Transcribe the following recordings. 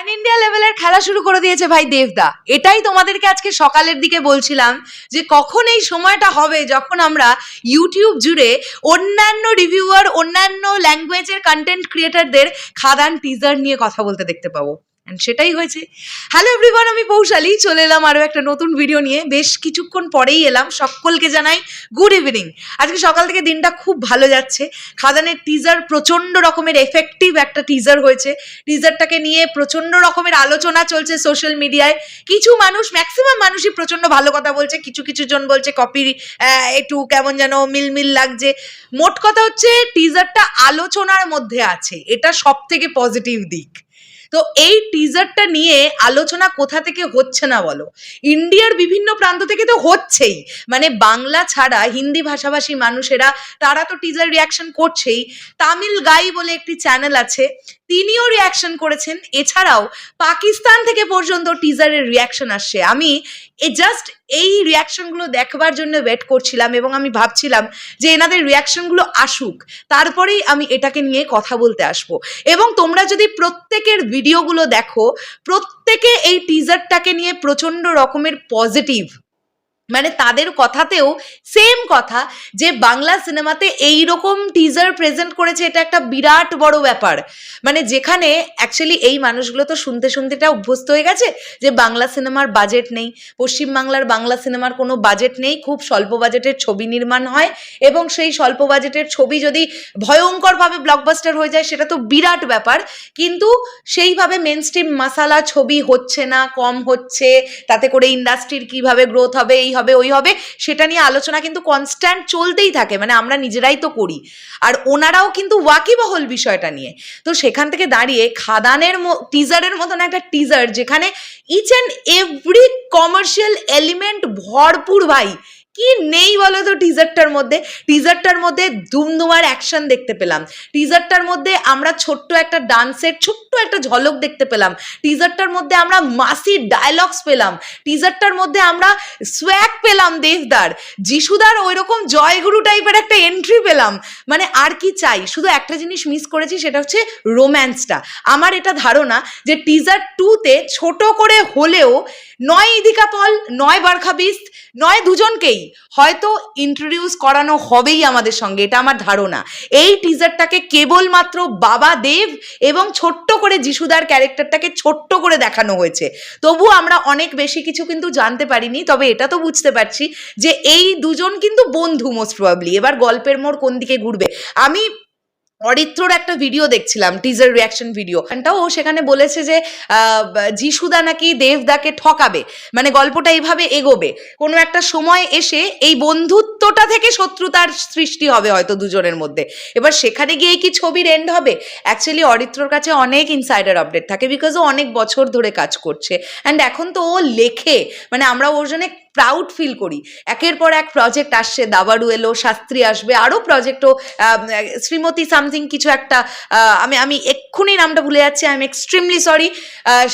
Pan India লেভেলের খেলা শুরু করে দিয়েছে ভাই দেবদা। এটাই তোমাদেরকে আজকে সকালের দিকে বলছিলাম যে কখন এই সময়টা হবে যখন আমরা ইউটিউব জুড়ে অন্যান্য রিভিউয়ার অন্যান্য ল্যাঙ্গুয়েজের কন্টেন্ট ক্রিয়েটারদের খাদান টিজার নিয়ে কথা বলতে দেখতে পাবো। And সেটাই হয়েছে। হ্যালো এভরিওয়ান আমি পৌশালী চলে এলাম আরও একটা নতুন ভিডিও নিয়ে। বেশ কিছুক্ষণ পরেই এলাম। সকলকে জানাই গুড ইভিনিং আজকে সকাল থেকে দিনটা খুব ভালো যাচ্ছে। খাদানের টিজার প্রচণ্ড রকমের এফেক্টিভ একটা টিজার হয়েছে। টিজারটাকে নিয়ে প্রচণ্ড রকমের আলোচনা চলছে সোশ্যাল মিডিয়ায় কিছু মানুষ ম্যাক্সিমাম মানুষই প্রচণ্ড ভালো কথা বলছে। কিছু কিছু জন বলছে কপি একটু কেমন যেন মিলমিল লাগছে। মোট কথা হচ্ছে টিজারটা আলোচনার মধ্যে আছে। এটা সব থেকে পজিটিভ দিক। তো এই টিজারটা নিয়ে আলোচনা কোথা থেকে হচ্ছে না বলো? ইন্ডিয়ার বিভিন্ন প্রান্ত থেকে তো হচ্ছেই। মানে বাংলা ছাড়া হিন্দি ভাষাভাষী মানুষেরা, তারা তো টিজার রিয়াকশন করছেই। তামিল গাই বলে একটি চ্যানেল আছে, তিনিও রিয়াকশন করেছেন। এছাড়াও পাকিস্তান থেকে পর্যন্ত টিজারের রিয়াকশন আসছে। আমি এ জাস্ট এই রিয়াকশনগুলো দেখবার জন্য ওয়েট করছিলাম এবং আমি ভাবছিলাম যে এনাদের রিয়াকশনগুলো আসুক, তারপরেই আমি এটাকে নিয়ে কথা বলতে আসব। এবং তোমরা যদি প্রত্যেকের ভিডিওগুলো দেখো, প্রত্যেকে এই টিজারটাকে নিয়ে প্রচণ্ড রকমের পজিটিভ মানে তাদের কথাতেও সেম কথা, যে বাংলা সিনেমাতে এই রকম টিজার প্রেজেন্ট করেছে, এটা একটা বিরাট বড় ব্যাপার। মানে যেখানে অ্যাকচুয়ালি এই মানুষগুলো তো শুনতে শুনতে এটা অভ্যস্ত হয়ে গেছে যে বাংলা সিনেমার বাজেট নেই, পশ্চিমবাংলার বাংলা সিনেমার কোনো বাজেট নেই, খুব স্বল্প বাজেটের ছবি নির্মাণ হয় এবং সেই স্বল্প বাজেটের ছবি যদি ভয়ঙ্করভাবে ব্লকবাস্টার হয়ে যায়, সেটা তো বিরাট ব্যাপার। কিন্তু সেইভাবে মেন স্ট্রিম মাসালা ছবি হচ্ছে না, কম হচ্ছে, তাতে করে ইন্ডাস্ট্রির কীভাবে গ্রোথ হবে, এই হবে, ওই হবে, সেটা নিয়ে আলোচনা কিন্তু কনস্ট্যান্ট চলতেই থাকে মানে আমরা নিজেরাই তো করি। আর ওনারাও কিন্তু ওয়াকিবহল বিষয়টা নিয়ে। তো সেখান থেকে দাঁড়িয়ে খাদানের টিজারের মতন একটা টিজার যেখানে each and every commercial element ভরপুর ভাই। কি নেই বলো তো টিজারটার মধ্যে? টিজারটার মধ্যে দুমদুমার অ্যাকশন দেখতে পেলাম। টিজারটার মধ্যে আমরা ছোট্ট একটা ডান্সের ছোট্ট একটা ঝলক দেখতে পেলাম। টিজারটার মধ্যে আমরা মাসি ডায়লগস পেলাম। টিজারটার মধ্যে আমরা সোয়াগ পেলাম দেবদার যিশুদার ওই রকম জয়গুরু টাইপের একটা এন্ট্রি পেলাম। মানে আর কি চাই? শুধু একটা জিনিস মিস করেছি, সেটা হচ্ছে রোম্যান্সটা আমার এটা ধারণা যে টিজার টুতে ছোট করে হলেও নয় ইদিকা পল, নয় বারখা বিস্ত, নয় দুজনকেই হয়তো ইন্ট্রোডিউস করানো হবেই আমাদের সঙ্গে, এটা আমার ধারণা। এই টিজারটাকে কেবলমাত্র বাবা দেব এবং ছোট্ট করে যিশুদার ক্যারেক্টারটাকে ছোট্ট করে দেখানো হয়েছে। তবু আমরা অনেক বেশি কিছু কিন্তু জানতে পারিনি, তবে এটা তো বুঝতে পারছি যে এই দুজন কিন্তু বন্ধু মোস্ট প্রবাবলি এবার গল্পের মোড় কোন দিকে ঘুরবে? আমি অরিত্রর একটা ভিডিও দেখছিলাম টিজার রিয়াকশন ভিডিও ও সেখানে বলেছে যে যিশুদা নাকি দেবদাকে ঠকাবে মানে গল্পটা এইভাবে এগোবে। কোনো একটা সময় এসে এই বন্ধুত্বটা থেকে শত্রুতার সৃষ্টি হবে হয়তো দুজনের মধ্যে। এবার সেখানে গিয়ে কি ছবির এন্ড হবে? অ্যাকচুয়ালি অরিত্রর কাছে অনেক ইনসাইডার আপডেট থাকে বিকজ ও অনেক বছর ধরে কাজ করছে। অ্যান্ড এখন তো ও লেখে মানে আমরা ওর জন্য প্রাউড ফিল করি। একের পর এক প্রজেক্ট আসছে দাবারু এলো, শাস্ত্রী আসবে আরও প্রজেক্টও শ্রীমতী সামথিং কিছু একটা আমি আমি এক্ষুনি নামটা ভুলে যাচ্ছি আই এম এক্সট্রিমলি সরি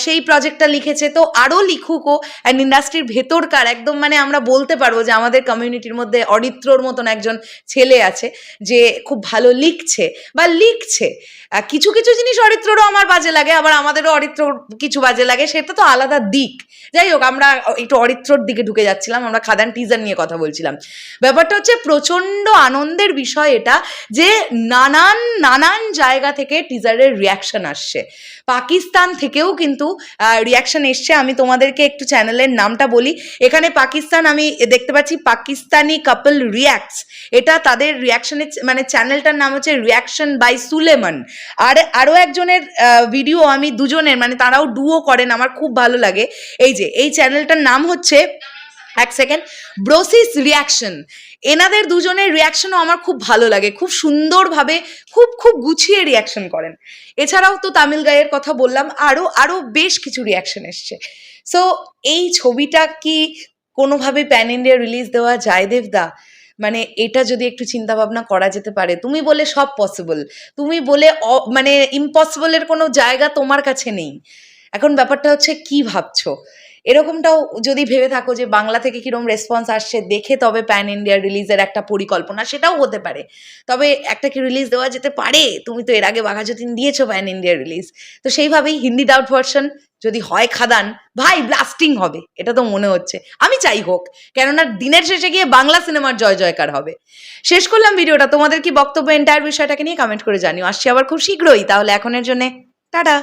সেই প্রজেক্টটা লিখেছে। তো আরও লিখুক ও অ্যান্ড ইন্ডাস্ট্রির ভেতরকার, একদম মানে আমরা বলতে পারব যে আমাদের কমিউনিটির মধ্যে অরিত্রর মতন একজন ছেলে আছে, যে খুব ভালো লিখছে, বা লিখছে। কিছু কিছু জিনিস অরিত্ররও আমার বাজে লাগে, আবার আমাদেরও অরিত্র কিছু বাজে লাগে, সেটা তো আলাদা দিক। যাই হোক, আমরা একটু অরিত্রর দিকে ঢুকে যাচ্ছিলাম, আমরা খাদান টিজার নিয়ে কথা বলছিলাম। ব্যাপারটা হচ্ছে প্রচণ্ড আনন্দের বিষয় এটা যে নানান নানান জায়গা থেকে টিজারের রিয়াকশন আসছে। পাকিস্তান থেকেও কিন্তু রিয়াকশন এসছে। আমি তোমাদেরকে একটু চ্যানেলের নামটা বলি। এখানে পাকিস্তান, আমি দেখতে পাচ্ছি পাকিস্তানি কাপল রিয়াক্টস এটা তাদের রিয়াকশনের মানে চ্যানেলটার নাম হচ্ছে রিয়াকশন বাই সুলেমান আর আরও একজনের ভিডিও আমি দুজনের মানে তারাও ডুও করেন, আমার খুব ভালো লাগে। এই যে, এই চ্যানেলটার নাম হচ্ছে এক সেকেন্ড ব্রোসিস রিয়াকশন এনাদের দুজনের রিয়াকশনও আমার খুব ভালো লাগে। খুব সুন্দরভাবে, খুব খুব গুছিয়ে রিয়াকশন করেন। এছাড়াও তো তামিল গায়ের কথা বললাম আরও আরও বেশ কিছু রিয়াকশন এসছে। সো এই ছবিটা কি কোনোভাবে প্যান ইন্ডিয়া রিলিজ দেওয়া যায় দেবদা মানে এটা যদি একটু চিন্তা ভাবনা করা যেতে পারে। তুমি বলে সব পসিবল তুমি বলে মানে ইম্পসিবলের কোনো জায়গা তোমার কাছে নেই। এখন ব্যাপারটা হচ্ছে কি ভাবছ? এরকমটাও যদি ভেবে থাকো যে বাংলা থেকে কিরম রেসপন্স আসছে, দেখে তবে প্যান ইন্ডিয়া রিলিজের একটা পরিকল্পনা, সেটাও হতে পারে। তবে একটা কি রিলিজ দেওয়া যেতে পারে? তুমি তো এর আগে বাঘা যতীন দিয়েছ প্যান ইন্ডিয়া রিলিজ তো সেইভাবেই হিন্দি ডাউট ভার্সন যদি হয় খাদান, ভাই ব্লাস্টিং হবে, এটা তো মনে হচ্ছে। আমি চাই হোক, কেননা দিনের শেষে গিয়ে বাংলা সিনেমার জয় জয়কার হবে। শেষ করলাম ভিডিওটা, তোমাদের কি বক্তব্য এন্টায়ার বিষয়টাকে নিয়ে কমেন্ট করে জানিও। আসছি আবার খুব শীঘ্রই, তাহলে এখনের জন্য, টাটা!